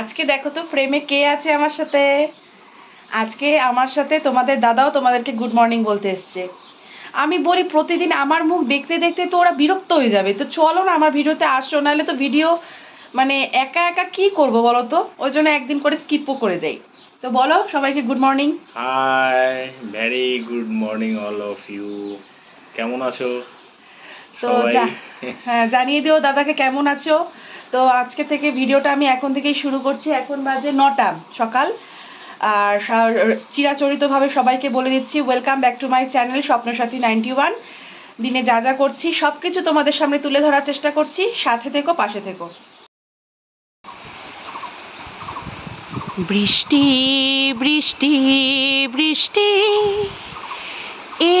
আজকে দেখো তো ফ্রেমে কে আছে আমার সাথে? আজকে আমার সাথে তোমাদের দাদাও তোমাদেরকে গুড মর্নিং বলতে এসছে। আমি বলি, প্রতিদিন আমার মুখ দেখতে দেখতে তো ওরা বিরক্ত হয়ে যাবে। তো চলো না আমার ভিডিওতে আসো, নাহলে তো ভিডিও মানে একা একা কি করব বলো তো? ওই জন্য একদিন করে স্কিপও করে যাই। তো বলো, সবাইকে good morning hi very good morning all of you কেমন আছো? তো হ্যাঁ জানিয়ে দিও দাদাকে কেমন আছো? তো আজকে থেকে ভিডিওটা আমি এখন থেকেই শুরু করছি। এখন বাজে নটা সকাল। আর চিরাচরিতভাবে সবাইকে বলে দিচ্ছি welcome back to my channel Swapnasathi ninety one দিনে যা যা করছি সব কিছু তোমাদের সামনে তুলে ধরার চেষ্টা করছি। সাথে থেকো পাশে থেকো। বৃষ্টি বৃষ্টি বৃষ্টি এ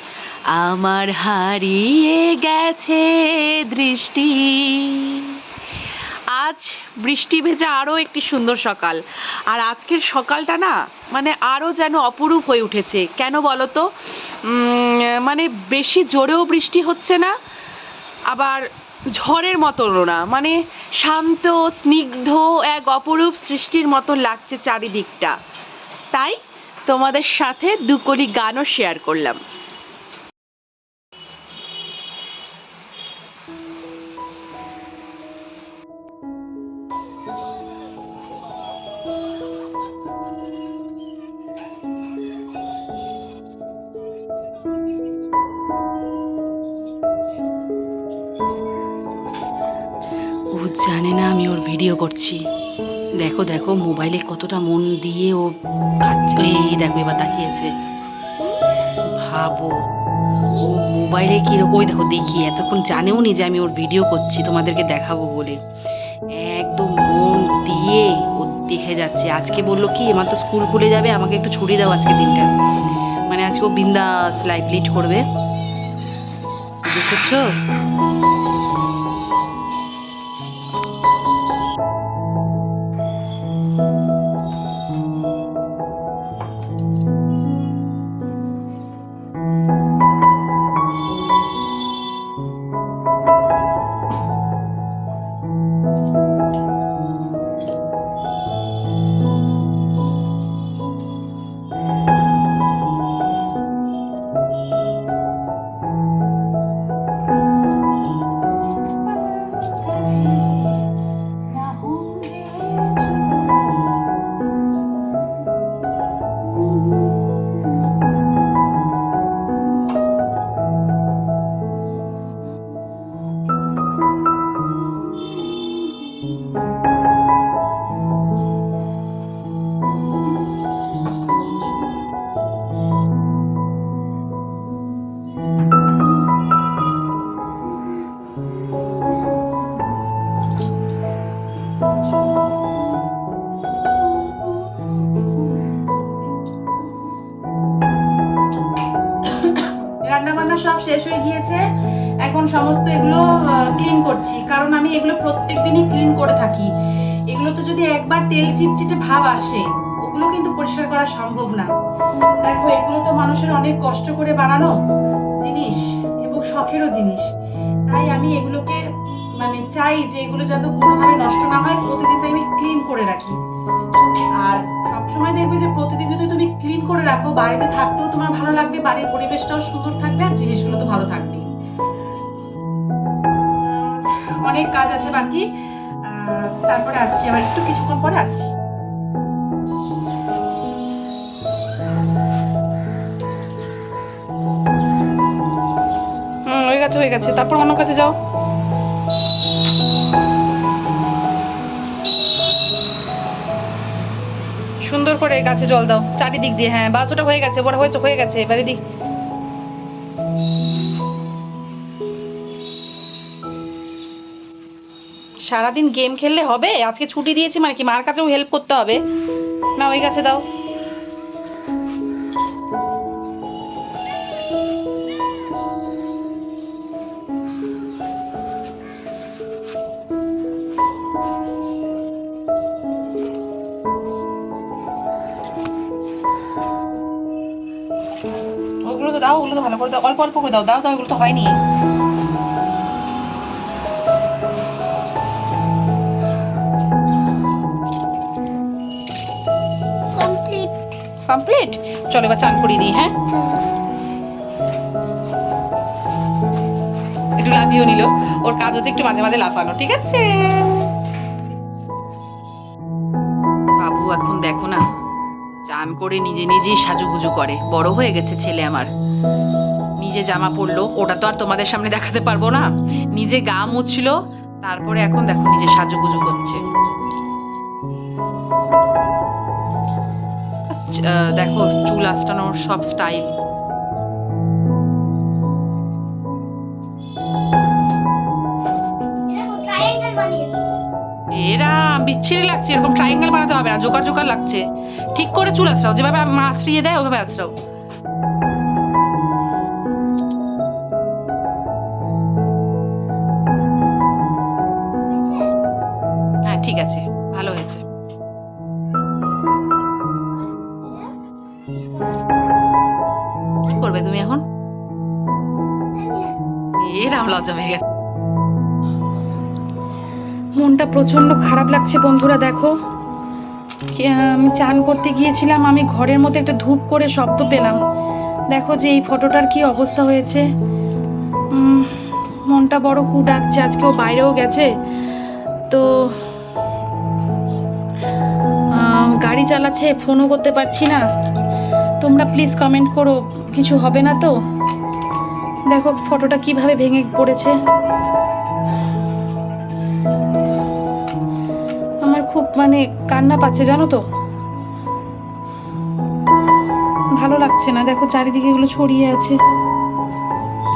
আমার হারিয়ে গেছে দৃষ্টি। আজ বৃষ্টি ভেজা আরও একটি সুন্দর সকাল। আর আজকের সকালটা না মানে আরও যেন অপরূপ হয়ে উঠেছে। কেন বলো তো মানে বেশি জোরেও বৃষ্টি হচ্ছে না, আবার ঝড়ের মতনও না। মানে শান্ত, স্নিগ্ধ, এক অপরূপ সৃষ্টির মতো লাগছে চারিদিকটা। তাই তোমাদের সাথে দুকলি গানও শেয়ার করলাম। জানে না আমি ওর ভিডিও করছি। দেখো দেখো মোবাইলে কতটা মন দিয়ে ও এই দেখো, এবার তাকিয়েছে ভাবো, ও মোবাইলে কি ওই দেখো, দেখি, এতক্ষণ জানেও নি যে আমি ওর ভিডিও করছি, তোমাদেরকে দেখাবো বলে। একদম মন দিয়ে ও দেখে যাচ্ছে। আজকে বলল কি আমার তো স্কুল খুলে যাবে, আমাকে একটু ছুটি দাও আজকে দিনটা। মানে আজকে ও বিন্দাস লাইফ লিড করবে। দেখেছ? এগুলো প্রত্যেক দিনই ক্লিন করে থাকি। এগুলো তো যদি একবার তেল চিটচিটে ভাব আসে, ওগুলো কিন্তু পরিষ্কার করা সম্ভব না। দেখো, এগুলো তো মানুষের অনেক কষ্ট করে বানানো জিনিস এবং শখেরও জিনিস। তাই আমি এগুলোকে মানে চাই যে এগুলো যেন কোনোভাবে নষ্ট না হয়, প্রতিদিন আমি ক্লিন করে রাখি। আর সবসময় দেখবে যে প্রতিদিন যদি তুমি ক্লিন করে রাখো, বাড়িতে থাকতেও তোমার ভালো লাগবে, বাড়ির পরিবেশটাও সুন্দর থাকবে, আর জিনিসগুলো তো ভালো থাকবে অনেক কাজ আছে বাকি। তারপরে আসছি আবার একটু কিছুক্ষণ পরে আসছি। হুম, হয়ে গেছে হয়ে গেছে। তারপর অন্য কাছে যাও। সুন্দর করে গাছে জল দাও। চারিদিক দিয়ে হ্যাঁ বাস ওটা হয়ে গেছে, বড় হয়েছে, হয়ে গেছে। এবারে দিক। সারাদিন গেম খেললে হবে? আজকে ছুটি দিয়েছি মানে কি মার কাছেও হেল্প করতে হবে? না, ওই কাছে দাও। ওগুলো তো দাও, ওগুলো তো ভালো করে দাও। অল্প অল্প করে দাও। দাও দাও, এগুলো তো হয়নি। কমপ্লিট চলো এবার চান করিয়ে দিই হ্যাঁ? একটু লাফিয়েও নিল। ওর কাজ হচ্ছে একটু মাঝে মাঝে লাফানো, ঠিক আছে? বাবু, এখন দেখো না। চান করে নিজে নিজেই সাজুগুজু করে। বড় হয়ে গেছে ছেলে আমার। নিজে জামা পরলো, ওটা তো আর তোমাদের সামনে দেখাতে পারব না। নিজে গা মুছছিল তারপরে এখন দেখো নিজে সাজুগুজু করছে। দেখো চুল আঁচড়ানোর সব স্টাইল এরা বিচ্ছিরি লাগছে এরকম ট্রায়াঙ্গেল বানাতে হবে না জোকার জোকার লাগছে। ঠিক করে চুল আঁচড়াও যেভাবে মা আঁচড়িয়ে দেয় ওভাবে আঁচড়াও মনটা প্রচণ্ড খারাপ লাগছে, বন্ধুরা, দেখো। আমি চান করতে গিয়েছিলাম, আমি ঘরের মধ্যে একটা ধূপ করে শব্দ পেলাম। দেখো যে এই ফটোটার কি অবস্থা হয়েছে। মনটা বড় কু ডাকছে আজকে ও বাইরেও গেছে। তো গাড়ি চালাচ্ছে, ফোনও করতে পারছি না। তোমরা প্লিজ কমেন্ট করো, কিছু হবে না তো? দেখো, ফটোটা কীভাবে ভেঙে পড়েছে। মানে কান্না পাচ্ছে, জানো তো? ভালো লাগছে না। দেখো চারিদিকে এগুলো ছড়িয়ে আছে।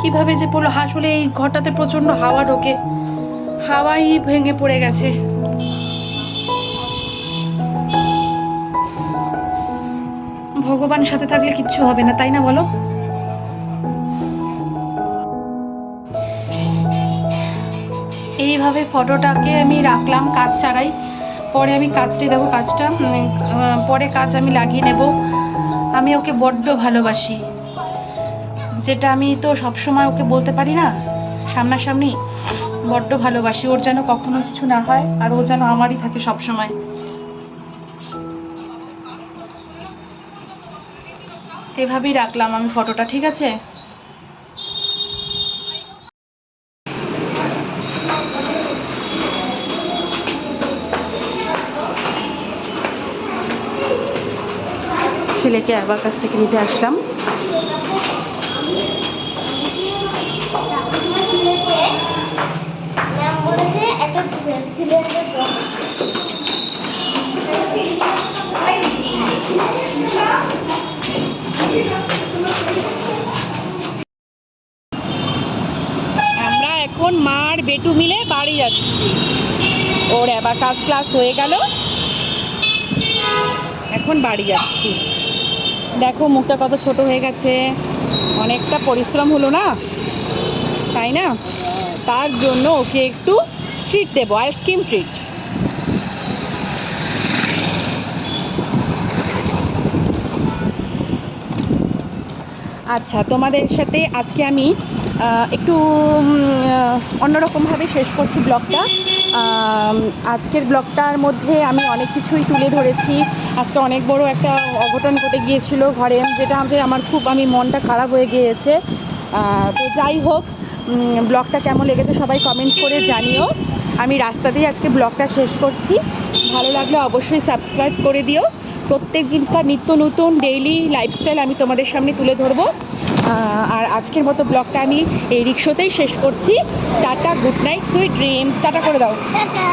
কীভাবে যে পড়ল? আসলে এই ঘরটাতে প্রচণ্ড হাওয়া ঢোকে। হাওয়াই ভেঙে পড়ে গেছে। ভগবান সাথে থাকলে কিচ্ছু হবে না, তাই না বলো? এইভাবে ফটোটাকে আমি রাখলাম কাজ ছাড়াই। পরে আমি কাজটি দেখো, কাজটা পরে কাজ আমি লাগিয়ে নেব। আমি ওকে বড্ড ভালোবাসি। যেটা আমি তো সবসময় ওকে বলতে পারি না, সামনাসামনি বড্ড ভালোবাসি। ওর যেন কখনো কিছু না হয়, আর ও যেন আমারই থাকে সবসময়। এভাবেই রাখলাম আমি ফটোটা ঠিক আছে? ছেলেকে আবার কাছ থেকে নিতে আসলাম। আমরা এখন মার বেটু মিলে বাড়ি যাচ্ছি। ওর অ্যাবাকাস ক্লাস হয়ে গেল। এখন বাড়ি যাচ্ছি। দেখো, মুখটা কত ছোট হয়ে গেছে। অনেকটা পরিশ্রম হলো না? তাই না? তার জন্য ওকে একটু ট্রিট দেবো আইসক্রিম ট্রিট আচ্ছা তোমাদের সাথে আজকে আমি একটু অন্যরকমভাবে শেষ করছি ব্লগটা। আজকের ব্লগটার মধ্যে আমি অনেক কিছুই তুলে ধরেছি। আজকে অনেক বড় একটা অঘটন ঘটে গিয়েছিল ঘরে, যেটা আমার খুব, আমি মনটা খারাপ হয়ে গিয়েছে। তো যাই হোক ব্লগটা কেমন লেগেছে সবাই কমেন্ট করে জানিও। আমি রাস্তাতেই আজকে ব্লগটা শেষ করছি। ভালো লাগলে অবশ্যই সাবস্ক্রাইব করে দিও। প্রত্যেক দিনকার নিত্য নতুন ডেইলি লাইফস্টাইল আমি তোমাদের সামনে তুলে ধরব। আর আজকের মতো ব্লগটা আমি এই রিক্সোতেই শেষ করছি। Tata good night sweet dreams tata করে দাও। টাটা।